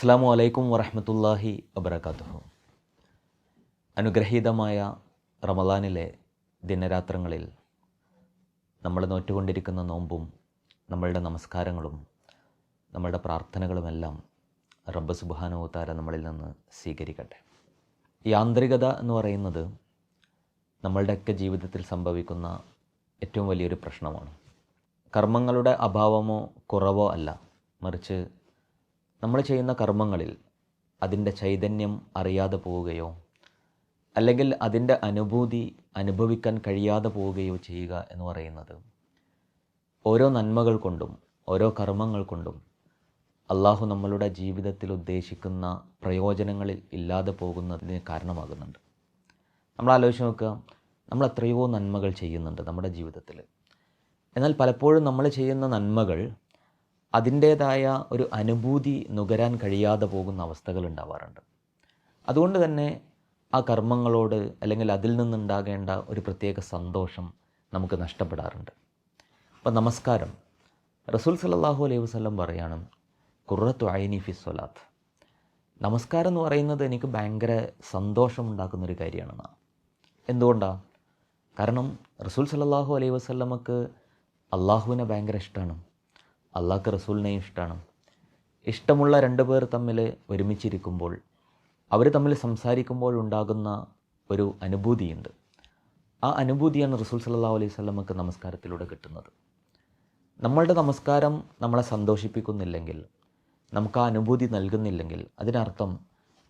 അസ്സാം വലൈക്കും വറഹമത്തല്ലാഹി വബർക്കാത്തു അനുഗ്രഹീതമായ റമദാനിലെ ദിനരാത്രങ്ങളിൽ നമ്മൾ നോറ്റുകൊണ്ടിരിക്കുന്ന നോമ്പും നമ്മളുടെ നമസ്കാരങ്ങളും നമ്മളുടെ പ്രാർത്ഥനകളുമെല്ലാം റബ്ബ് സുബാനോ താര നമ്മളിൽ നിന്ന് സ്വീകരിക്കട്ടെ. യാന്ത്രികത എന്ന് പറയുന്നത് നമ്മളുടെയൊക്കെ ജീവിതത്തിൽ സംഭവിക്കുന്ന ഏറ്റവും വലിയൊരു പ്രശ്നമാണ്. കർമ്മങ്ങളുടെ അഭാവമോ കുറവോ അല്ല. മറിച്ച് നമ്മൾ ചെയ്യുന്ന കർമ്മങ്ങളിൽ അതിന്റെ ചൈതന്യം അറിയാതെ പോവുകയോ അല്ലെങ്കിൽ അതിന്റെ അനുഭൂതി അനുഭവിക്കാൻ കഴിയാതെ പോവുകയോ ചെയ്യുക എന്ന് പറയുന്നത് ഓരോ നന്മകൾ കൊണ്ടും ഓരോ കർമ്മങ്ങൾ കൊണ്ടും അള്ളാഹു നമ്മളുടെ ജീവിതത്തിൽ ഉദ്ദേശിക്കുന്ന പ്രയോജനങ്ങളിൽ ഇല്ലാതെ പോകുന്നതിന് കാരണമാകുന്നുണ്ട്. നമ്മൾ ആലോചിച്ച് നോക്കുക നമ്മൾ എത്രയോ നന്മകൾ ചെയ്യുന്നുണ്ട് നമ്മുടെ ജീവിതത്തിൽ. എന്നാൽ പലപ്പോഴും നമ്മൾ ചെയ്യുന്ന നന്മകൾ അതിന്റേതായ ഒരു അനുഭൂതി നുകരാൻ കഴിയാതെ പോകുന്ന അവസ്ഥകൾ ഉണ്ടാവാറുണ്ട്. അതുകൊണ്ട് തന്നെ ആ കർമ്മങ്ങളോട് അല്ലെങ്കിൽ അതിൽ നിന്നുണ്ടാകേണ്ട ഒരു പ്രത്യേക സന്തോഷം നമുക്ക് നഷ്ടപ്പെടാറുണ്ട്. അപ്പം നമസ്കാരം. റസൂൽ സല്ലാഹു അലൈഹി വസ്ലം പറയാണ് കുറത്തു ഐനി ഫി സ്വലാത്ത്. നമസ്കാരം എന്ന് പറയുന്നത് എനിക്ക് ഭയങ്കര സന്തോഷം ഉണ്ടാക്കുന്നൊരു കാര്യമാണെന്നാണ് എന്തുകൊണ്ടാണ് കാരണം റസൂൽ സല്ലാഹു അലൈഹി വസ്ലമക്ക് അള്ളാഹുവിനെ ഭയങ്കര ഇഷ്ടമാണ് അള്ളാഹ്ക്ക് റസൂലിനെയും ഇഷ്ടമാണ് ഇഷ്ടമുള്ള രണ്ട് പേർ തമ്മിൽ ഒരുമിച്ചിരിക്കുമ്പോൾ അവർ തമ്മിൽ സംസാരിക്കുമ്പോൾ ഉണ്ടാകുന്ന ഒരു അനുഭൂതിയുണ്ട്. ആ അനുഭൂതിയാണ് റസൂൽ സല്ലാ അലൈഹി സ്വലമക്ക് നമസ്കാരത്തിലൂടെ കിട്ടുന്നത്. നമ്മളുടെ നമസ്കാരം നമ്മളെ സന്തോഷിപ്പിക്കുന്നില്ലെങ്കിൽ നമുക്ക് ആ അനുഭൂതി നൽകുന്നില്ലെങ്കിൽ അതിനർത്ഥം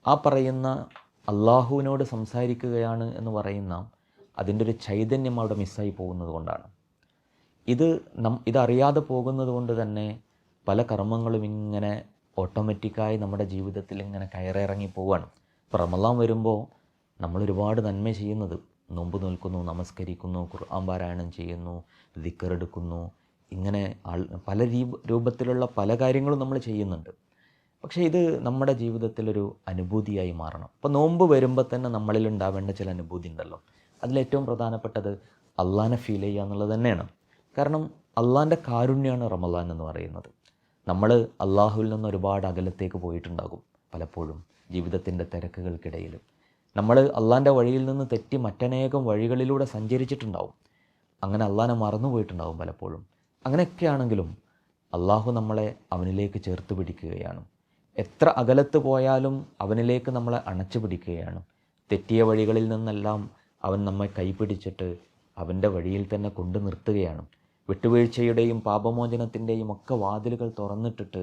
ആ പറയുന്ന അള്ളാഹുവിനോട് സംസാരിക്കുകയാണ് എന്ന് പറയുന്ന അതിന്റെ ഒരു ചൈതന്യം അവിടെ മിസ്സായി പോകുന്നത് കൊണ്ടാണ്. ഇത് നം ഇതറിയാതെ പോകുന്നത് കൊണ്ട് തന്നെ പല കർമ്മങ്ങളും ഇങ്ങനെ ഓട്ടോമാറ്റിക്കായി നമ്മുടെ ജീവിതത്തിൽ ഇങ്ങനെ കയറിറങ്ങി പോവുകയാണ് ഇപ്പോൾ റമലാൻ വരുമ്പോൾ നമ്മൾ ഒരുപാട് നന്മ ചെയ്യുന്നത്. നോമ്പ് നിൽക്കുന്നു നമസ്കരിക്കുന്നു ഖുർആൻ പാരായണം ചെയ്യുന്നു ദിക്കറെടുക്കുന്നു ഇങ്ങനെ ആൾ പല രൂപത്തിലുള്ള പല കാര്യങ്ങളും നമ്മൾ ചെയ്യുന്നുണ്ട്. പക്ഷേ ഇത് നമ്മുടെ ജീവിതത്തിലൊരു അനുഭൂതിയായി മാറണം. അപ്പോൾ നോമ്പ് വരുമ്പോൾ തന്നെ നമ്മളിൽ ഉണ്ടാവേണ്ട ചില അനുഭൂതി ഉണ്ടല്ലോ. അതിലേറ്റവും പ്രധാനപ്പെട്ടത് അള്ളാനെ ഫീൽ ചെയ്യുക എന്നുള്ളത് തന്നെയാണ്. കാരണം അള്ളാന്റെ കാരുണ്യമാണ് റമദാൻ എന്ന് പറയുന്നത്. നമ്മൾ അള്ളാഹുവിൽ നിന്ന് ഒരുപാട് അകലത്തേക്ക് പോയിട്ടുണ്ടാകും പലപ്പോഴും ജീവിതത്തിന്റെ തിരക്കുകൾക്കിടയിൽ നമ്മൾ അള്ളാന്റെ വഴിയിൽ നിന്ന് തെറ്റി മറ്റനേകം വഴികളിലൂടെ സഞ്ചരിച്ചിട്ടുണ്ടാവും. അങ്ങനെ അള്ളാനെ മറന്നു പോയിട്ടുണ്ടാവും പലപ്പോഴും. അങ്ങനെയൊക്കെയാണെങ്കിലും അള്ളാഹു നമ്മളെ അവനിലേക്ക് ചേർത്ത് പിടിക്കുകയാണ്. എത്ര അകലത്ത് പോയാലും അവനിലേക്ക് നമ്മളെ അണച്ചു പിടിക്കുകയാണ്. തെറ്റിയ വഴികളിൽ നിന്നെല്ലാം അവൻ നമ്മെ കൈപിടിച്ചിട്ട് അവന്റെ വഴിയിൽ തന്നെ കൊണ്ടു നിർത്തുകയാണ് വിട്ടുവീഴ്ചയുടെയും പാപമോചനത്തിന്റെയും ഒക്കെ വാതിലുകൾ തുറന്നിട്ടിട്ട്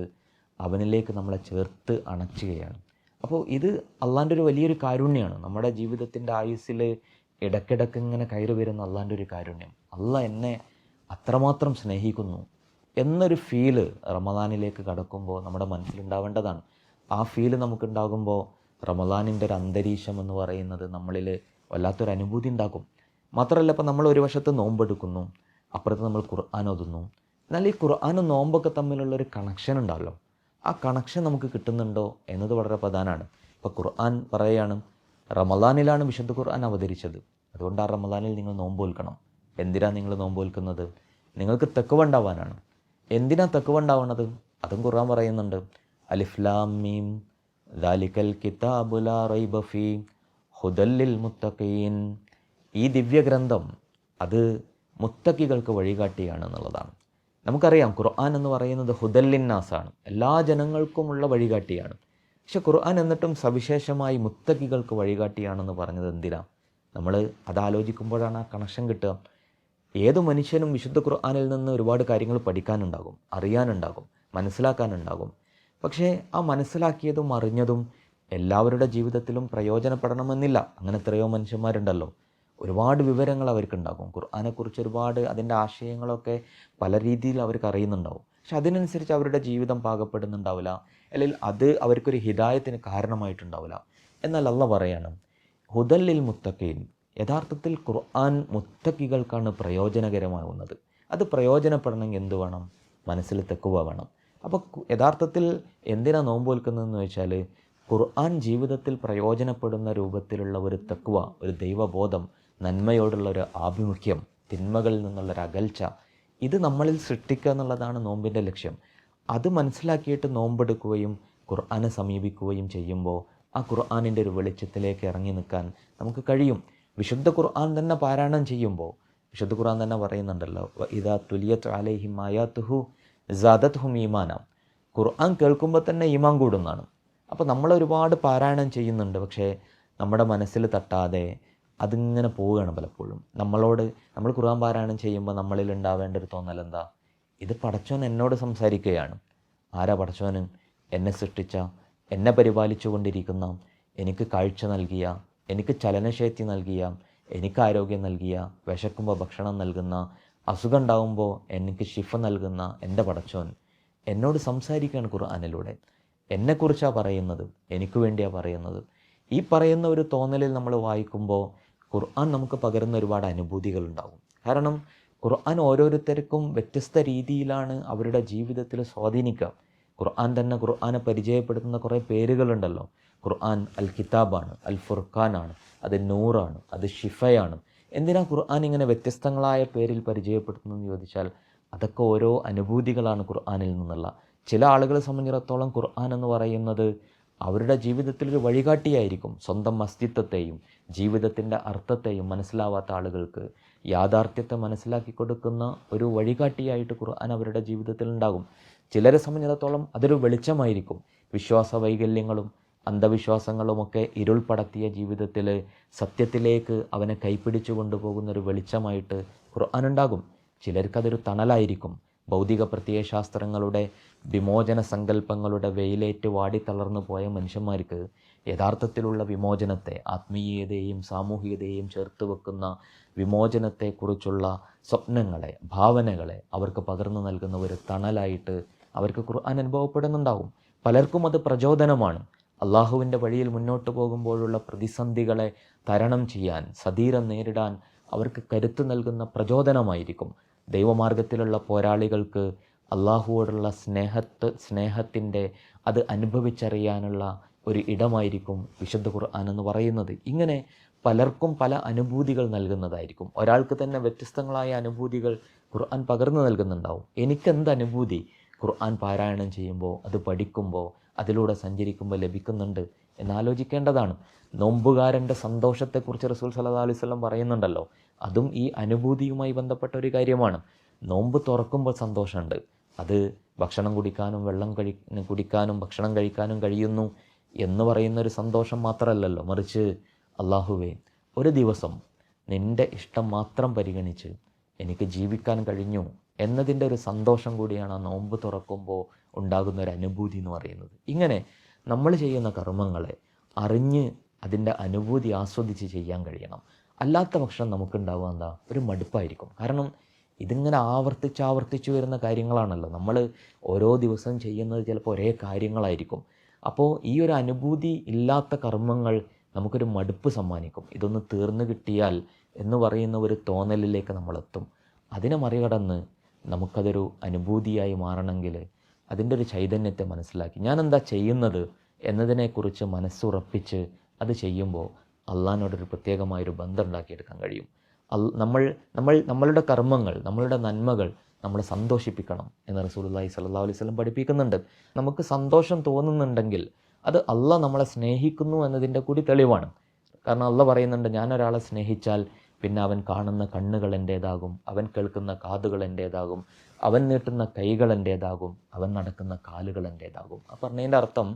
അവനിലേക്ക് നമ്മളെ ചേർത്ത് അണച്ചുകയാണ് അപ്പോൾ ഇത് അള്ളാന്റെ ഒരു വലിയൊരു കാരുണ്യമാണ് നമ്മുടെ ജീവിതത്തിന്റെ ആയുസ്സിൽ ഇടയ്ക്കിടയ്ക്ക് ഇങ്ങനെ കയറി വരുന്ന അള്ളാന്റെ ഒരു കാരുണ്യം. അല്ല എന്നെ അത്രമാത്രം സ്നേഹിക്കുന്നു എന്നൊരു ഫീൽ റമദാനിലേക്ക് കടക്കുമ്പോൾ നമ്മുടെ മനസ്സിലുണ്ടാവേണ്ടതാണ്. ആ ഫീൽ നമുക്കുണ്ടാകുമ്പോൾ റമദാനിന്റെ ഒരു അന്തരീക്ഷം എന്ന് പറയുന്നത് നമ്മളിൽ വല്ലാത്തൊരു അനുഭൂതി ഉണ്ടാക്കും. മാത്രമല്ല ഇപ്പം നമ്മൾ ഒരു വശത്ത് നോമ്പെടുക്കുന്നു. അപ്പുറത്ത് നമ്മൾ ഖുർആൻ ഓതുന്നു. എന്നാൽ ഈ ഖുർആാനും നോമ്പൊക്കെ തമ്മിലുള്ള ഒരു കണക്ഷൻ ഉണ്ടാവല്ലോ ആ കണക്ഷൻ നമുക്ക് കിട്ടുന്നുണ്ടോ എന്നത് വളരെ പ്രധാനമാണ്. ഇപ്പോൾ ഖുർആൻ പറയുകയാണ് റമദാനിലാണ് വിശുദ്ധ ഖുർആൻ അവതരിച്ചത്. അതുകൊണ്ട് ആ റമദാനിൽ നിങ്ങൾ നോമ്പ് വിൽക്കണം എന്തിനാണ് നിങ്ങൾ നോമ്പ് വിൽക്കുന്നത് നിങ്ങൾക്ക് തെക്കുവ ഉണ്ടാവാനാണ്. എന്തിനാ തെക്കുവ ഉണ്ടാവുന്നത് അതും ഖുർആൻ പറയുന്നുണ്ട്. അലിഫ്ലാം മീം ദാലിക്കൽ കിതാബുല റൈബഫി ഹുദല്ലിൽ മുത്തഖീൻ. ഈ ദിവ്യഗ്രന്ഥം അത് മുത്തക്കികൾക്ക് വഴികാട്ടിയാണ് എന്നുള്ളതാണ് നമുക്കറിയാം ഖുർആൻ എന്ന് പറയുന്നത് ഹുദല്ലിന്നാസാണ് എല്ലാ ജനങ്ങൾക്കുമുള്ള വഴികാട്ടിയാണ്. പക്ഷെ ഖുർആൻ എന്നിട്ടും സവിശേഷമായി മുത്തക്കികൾക്ക് വഴികാട്ടിയാണെന്ന് പറഞ്ഞത് എന്തിനാ? നമ്മൾ അതാലോചിക്കുമ്പോഴാണ് ആ കണക്ഷൻ കിട്ടുക. ഏത് മനുഷ്യനും വിശുദ്ധ ഖുർആാനിൽ നിന്ന് ഒരുപാട് കാര്യങ്ങൾ പഠിക്കാനുണ്ടാകും അറിയാനുണ്ടാകും മനസ്സിലാക്കാനുണ്ടാകും. പക്ഷേ ആ മനസ്സിലാക്കിയതും അറിഞ്ഞതും എല്ലാവരുടെ ജീവിതത്തിലും പ്രയോജനപ്പെടണമെന്നില്ല. അങ്ങനെ എത്രയോ മനുഷ്യന്മാരുണ്ടല്ലോ. ഒരുപാട് വിവരങ്ങൾ അവർക്കുണ്ടാകും. ഖുർആാനെക്കുറിച്ച് ഒരുപാട് അതിന്റെ ആശയങ്ങളൊക്കെ പല രീതിയിൽ അവർക്ക് അറിയുന്നുണ്ടാവും. പക്ഷെ അതിനനുസരിച്ച് അവരുടെ ജീവിതം പാകപ്പെടുന്നുണ്ടാവില്ല. അല്ലെങ്കിൽ അത് അവർക്കൊരു ഹിതായത്തിന് കാരണമായിട്ടുണ്ടാവില്ല. എന്നാൽ അല്ല പറയണം ഹുദല്ലിൽ മുത്തക്കീൻ യഥാർത്ഥത്തിൽ ഖുർആൻ മുത്തക്കികൾക്കാണ് പ്രയോജനകരമാകുന്നത് അത് പ്രയോജനപ്പെടണമെങ്കിൽ എന്ത് വേണം? മനസ്സിൽ തെക്കുവ വേണം. അപ്പോൾ യഥാർത്ഥത്തിൽ എന്തിനാ നോമ്പ് വിൽക്കുന്നതെന്ന് വെച്ചാൽ ഖുർആൻ ജീവിതത്തിൽ പ്രയോജനപ്പെടുന്ന രൂപത്തിലുള്ള ഒരു തെക്കുവ ഒരു ദൈവബോധം നന്മയോടുള്ള ഒരു ആഭിമുഖ്യം തിന്മകളിൽ നിന്നുള്ളൊരു അകൽച്ച ഇത് നമ്മളിൽ സൃഷ്ടിക്കുക എന്നുള്ളതാണ് നോമ്പിന്റെ ലക്ഷ്യം. അത് മനസ്സിലാക്കിയിട്ട് നോമ്പെടുക്കുകയും ഖുർആാനെ സമീപിക്കുകയും ചെയ്യുമ്പോൾ ആ ഖുർആാനിന്റെ ഒരു വെളിച്ചത്തിലേക്ക് ഇറങ്ങി നിൽക്കാൻ നമുക്ക് കഴിയും. വിശുദ്ധ ഖുർആൻ തന്നെ പാരായണം ചെയ്യുമ്പോൾ വിശുദ്ധ ഖുർആൻ തന്നെ പറയുന്നുണ്ടല്ലോ ഇതാ തുലിയത്ത് അലൈഹിം ആയാത്തുഹു ജാദത് ഹും ഈമാനാം. ഖുർആൻ കേൾക്കുമ്പോൾ തന്നെ ഈമാൻ കൂടുന്നതാണ്. അപ്പോൾ നമ്മൾ ഒരുപാട് പാരായണം ചെയ്യുന്നുണ്ട് പക്ഷേ നമ്മുടെ മനസ്സിൽ തട്ടാതെ അതിങ്ങനെ പോവുകയാണ് പലപ്പോഴും. നമ്മളോട് നമ്മൾ ഖുർആൻ പാരായണം ചെയ്യുമ്പോൾ നമ്മളിൽ ഉണ്ടാവേണ്ട ഒരു തോന്നൽ എന്താ? ഇത് പടച്ചോൻ എന്നോട് സംസാരിക്കുകയാണ്. ആരാ പടച്ചോന്? എന്നെ സൃഷ്ടിച്ച എന്നെ പരിപാലിച്ചു കൊണ്ടിരിക്കുന്ന എനിക്ക് കാഴ്ച നൽകിയ എനിക്ക് ചലനശേത്തി നൽകിയ എനിക്ക് ആരോഗ്യം നൽകിയ വിശക്കുമ്പോൾ ഭക്ഷണം നൽകുന്ന അസുഖം ഉണ്ടാകുമ്പോൾ എനിക്ക് ശിഫ നൽകുന്ന എന്റെ പടച്ചോൻ എന്നോട് സംസാരിക്കുകയാണ് ഖുർആാനിലൂടെ. എന്നെക്കുറിച്ചാണ് പറയുന്നത്? എനിക്ക് വേണ്ടിയാണ് പറയുന്നത്? ഈ പറയുന്ന ഒരു തോന്നലിൽ നമ്മൾ വായിക്കുമ്പോൾ ഖുർആൻ നമുക്ക് പകരുന്ന ഒരുപാട് അനുഭൂതികൾ ഉണ്ടാകും കാരണം ഖുർആൻ ഓരോരുത്തർക്കും വ്യത്യസ്ത രീതിയിലാണ് അവരുടെ ജീവിതത്തിൽ സ്വാധീനിക്കുക. ഖുർആൻ തന്നെ ഖുർആനെ പരിചയപ്പെടുത്തുന്ന കുറേ പേരുകളുണ്ടല്ലോ. ഖുർആൻ അൽ കിതാബാണ് അൽ ഫുർഖാനാണ് അത് നൂറാണ് അത് ഷിഫയാണ്. എന്തിനാ ഖുർആൻ ഇങ്ങനെ വ്യത്യസ്തങ്ങളായ പേരിൽ പരിചയപ്പെടുത്തുന്നതെന്ന് ചോദിച്ചാൽ അതൊക്കെ ഓരോ അനുഭൂതികളാണ് ഖുർആനിൽ നിന്നുള്ള. ചില ആളുകളെ സംബന്ധിച്ചിടത്തോളം ഖുർആൻ എന്ന് പറയുന്നത് അവരുടെ ജീവിതത്തിൽ ഒരു വഴികാട്ടിയായിരിക്കും സ്വന്തം അസ്തിത്വത്തെയും ജീവിതത്തിന്റെ അർത്ഥത്തെയും മനസ്സിലാവാത്ത ആളുകൾക്ക് യാഥാർത്ഥ്യത്തെ മനസ്സിലാക്കി കൊടുക്കുന്ന ഒരു വഴികാട്ടിയായിട്ട് ഖുർആൻ അവരുടെ ജീവിതത്തിൽ ഉണ്ടാകും. ചിലരെ സംബന്ധിച്ചിടത്തോളം അതൊരു വെളിച്ചമായിരിക്കും. വിശ്വാസ വൈകല്യങ്ങളും അന്ധവിശ്വാസങ്ങളുമൊക്കെ ഇരുൾ പടത്തിയ ജീവിതത്തിൽ സത്യത്തിലേക്ക് അവനെ കൈപ്പിടിച്ചു കൊണ്ടുപോകുന്ന ഒരു വെളിച്ചമായിട്ട് ഖുർആൻ ഉണ്ടാകും. ചിലർക്കതൊരു തണലായിരിക്കും. ഭൗതിക പ്രത്യയശാസ്ത്രങ്ങളുടെ വിമോചന സങ്കല്പങ്ങളുടെ വെയിലേറ്റ് വാടി തളർന്നു പോയ മനുഷ്യന്മാർക്ക് യഥാർത്ഥത്തിലുള്ള വിമോചനത്തെ ആത്മീയതയെയും സാമൂഹികതയെയും ചേർത്ത് വെക്കുന്ന വിമോചനത്തെക്കുറിച്ചുള്ള സ്വപ്നങ്ങളെ ഭാവനകളെ അവർക്ക് പകർന്നു നൽകുന്ന ഒരു തണലായിട്ട് അവർക്ക് ഖുർആൻ അനുഭവപ്പെടുന്നുണ്ടാവും പലർക്കും അത് പ്രചോദനമാണ്. അള്ളാഹുവിന്റെ വഴിയിൽ മുന്നോട്ട് പോകുമ്പോഴുള്ള പ്രതിസന്ധികളെ തരണം ചെയ്യാൻ സധീരം നേരിടാൻ അവർക്ക് കരുത്ത് നൽകുന്ന പ്രചോദനമായിരിക്കും. ദൈവമാർഗത്തിലുള്ള പോരാളികൾക്ക് അള്ളാഹുവോടുള്ള സ്നേഹത്ത് സ്നേഹത്തിന്റെ അത് അനുഭവിച്ചറിയാനുള്ള ഒരു ഇടമായിരിക്കും വിശുദ്ധ ഖുർആൻ എന്ന് പറയുന്നത്. ഇങ്ങനെ പലർക്കും പല അനുഭൂതികൾ നൽകുന്നതായിരിക്കും. ഒരാൾക്ക് തന്നെ വ്യത്യസ്തങ്ങളായ അനുഭൂതികൾ ഖുർആൻ പകർന്നു നൽകുന്നുണ്ടാവും. എനിക്കെന്ത് അനുഭൂതി? ഖുർആൻ പാരായണം ചെയ്യുമ്പോൾ അത് പഠിക്കുമ്പോൾ അതിലൂടെ സഞ്ചരിക്കുമ്പോൾ ലഭിക്കുന്നുണ്ട് എന്നാലോചിക്കേണ്ടതാണ്. നോമ്പുകാരന്റെ സന്തോഷത്തെക്കുറിച്ച് റസൂൽ സല്ലാ അലൈവല്ലം പറയുന്നുണ്ടല്ലോ. അതും ഈ അനുഭൂതിയുമായി ബന്ധപ്പെട്ട ഒരു കാര്യമാണ്. നോമ്പ് തുറക്കുമ്പോൾ സന്തോഷമുണ്ട്. അത് ഭക്ഷണം കുടിക്കാനും വെള്ളം കഴി കുടിക്കാനും ഭക്ഷണം കഴിക്കാനും കഴിയുന്നു എന്ന് പറയുന്ന ഒരു സന്തോഷം മാത്രമല്ലല്ലോ. മറിച്ച് അള്ളാഹുവേ ഒരു ദിവസം നിന്റെ ഇഷ്ടം മാത്രം പരിഗണിച്ച് എനിക്ക് ജീവിക്കാൻ കഴിഞ്ഞു എന്നതിന്റെ ഒരു സന്തോഷം കൂടിയാണ് ആ നോമ്പ് തുറക്കുമ്പോൾ ഉണ്ടാകുന്ന ഒരു അനുഭൂതി എന്ന് പറയുന്നത്. ഇങ്ങനെ നമ്മൾ ചെയ്യുന്ന കർമ്മങ്ങളെ അറിഞ്ഞ് അതിന്റെ അനുഭൂതി ആസ്വദിച്ച് ചെയ്യാൻ കഴിയണം. അല്ലാത്ത പക്ഷം നമുക്കുണ്ടാവുക എന്താ? ഒരു മടുപ്പായിരിക്കും. കാരണം ഇതിങ്ങനെ ആവർത്തിച്ച് ആവർത്തിച്ച് വരുന്ന കാര്യങ്ങളാണല്ലോ. നമ്മൾ ഓരോ ദിവസം ചെയ്യുന്നത് ചിലപ്പോൾ ഒരേ കാര്യങ്ങളായിരിക്കും. അപ്പോൾ ഈ ഒരു അനുഭൂതി ഇല്ലാത്ത കർമ്മങ്ങൾ നമുക്കൊരു മടുപ്പ് സമ്മാനിക്കും. ഇതൊന്ന് തീർന്നു കിട്ടിയാൽ എന്ന് പറയുന്ന ഒരു തോന്നലിലേക്ക് നമ്മളെത്തും. അതിനെ മറികടന്ന് നമുക്കതൊരു അനുഭൂതിയായി മാറണമെങ്കിൽ അതിന്റെ ഒരു ചൈതന്യത്തെ മനസ്സിലാക്കി. ഞാനെന്താ ചെയ്യുന്നത് എന്നതിനെക്കുറിച്ച് മനസ്സുറപ്പിച്ച് അത് ചെയ്യുമ്പോൾ അള്ളാഹിനോടൊരു പ്രത്യേകമായൊരു ബന്ധം ഉണ്ടാക്കിയെടുക്കാൻ കഴിയും നമ്മൾ നമ്മൾ നമ്മളുടെ കർമ്മങ്ങൾ നമ്മളുടെ നന്മകൾ നമ്മളെ സന്തോഷിപ്പിക്കണം എന്ന് റസൂലുള്ളാഹി സ്വല്ലല്ലാഹു അലൈഹി വസല്ലം പഠിപ്പിക്കുന്നുണ്ട്. നമുക്ക് സന്തോഷം തോന്നുന്നുണ്ടെങ്കിൽ അത് അല്ല നമ്മളെ സ്നേഹിക്കുന്നു എന്നതിന്റെ കൂടി തെളിവാണ്. കാരണം അല്ല പറയുന്നുണ്ട് ഞാൻ ഒരാളെ സ്നേഹിച്ചാൽ പിന്നെ അവൻ കാണുന്ന കണ്ണുകൾ എന്റേതാകും അവൻ കേൾക്കുന്ന കാതുകൾ എന്റേതാകും അവൻ നീട്ടുന്ന കൈകൾ എന്റേതാകും അവൻ നടക്കുന്ന കാലുകൾ എന്റേതാകും. ആ പറഞ്ഞതിന്റെ അർത്ഥം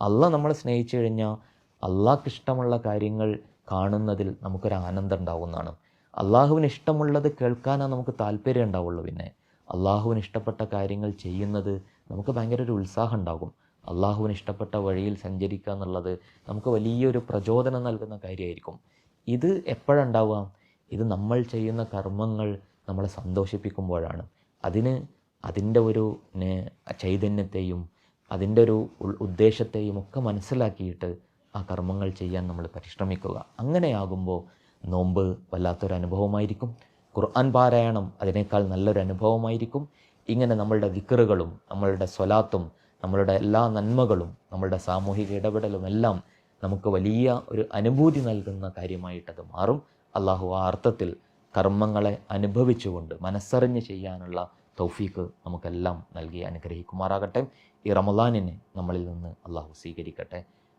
അല്ല നമ്മളെ സ്നേഹിച്ചു കഴിഞ്ഞാൽ അള്ളാഹ്ക്ക് ഇഷ്ടമുള്ള കാര്യങ്ങൾ കാണുന്നതിൽ നമുക്കൊരു ആനന്ദം ഉണ്ടാവുന്നതാണ് അള്ളാഹുവിന് ഇഷ്ടമുള്ളത് കേൾക്കാനാണ് നമുക്ക് താല്പര്യം ഉണ്ടാവുള്ളൂ പിന്നെ. അള്ളാഹുവിന് ഇഷ്ടപ്പെട്ട കാര്യങ്ങൾ ചെയ്യുന്നത് നമുക്ക് ഭയങ്കര ഒരു ഉത്സാഹം ഉണ്ടാകും. അള്ളാഹുവിന് ഇഷ്ടപ്പെട്ട വഴിയിൽ സഞ്ചരിക്കുക എന്നുള്ളത് നമുക്ക് വലിയൊരു പ്രചോദനം നൽകുന്ന കാര്യമായിരിക്കും. ഇത് എപ്പോഴുണ്ടാവുക ഇത് നമ്മൾ ചെയ്യുന്ന കർമ്മങ്ങൾ നമ്മളെ സന്തോഷിപ്പിക്കുമ്പോഴാണ്. അതിന് അതിന്റെ ഒരു ചൈതന്യത്തെയും അതിന്റെ ഒരു ഉദ്ദേശത്തെയും ഒക്കെ മനസ്സിലാക്കിയിട്ട് ആ കർമ്മങ്ങൾ ചെയ്യാൻ നമ്മൾ പരിശ്രമിക്കുക. അങ്ങനെയാകുമ്പോൾ നോമ്പ് വല്ലാത്തൊരു അനുഭവമായിരിക്കും. ഖുർആൻ പാരായണം അതിനേക്കാൾ നല്ലൊരു അനുഭവമായിരിക്കും. ഇങ്ങനെ നമ്മളുടെ വിക്കറുകളും നമ്മളുടെ സ്വലാത്തും നമ്മളുടെ എല്ലാ നന്മകളും നമ്മളുടെ സാമൂഹിക ഇടപെടലും എല്ലാം നമുക്ക് വലിയ ഒരു അനുഭൂതി നൽകുന്ന കാര്യമായിട്ടത് മാറും. അള്ളാഹു ആ അർത്ഥത്തിൽ കർമ്മങ്ങളെ അനുഭവിച്ചുകൊണ്ട് മനസ്സറിഞ്ഞ് ചെയ്യാനുള്ള തൗഫീക്ക് നമുക്കെല്ലാം നൽകി അനുഗ്രഹിക്കുമാറാകട്ടെ. ഈ റമദാനിനെ നമ്മളിൽ നിന്ന് അള്ളാഹു സ്വീകരിക്കട്ടെ.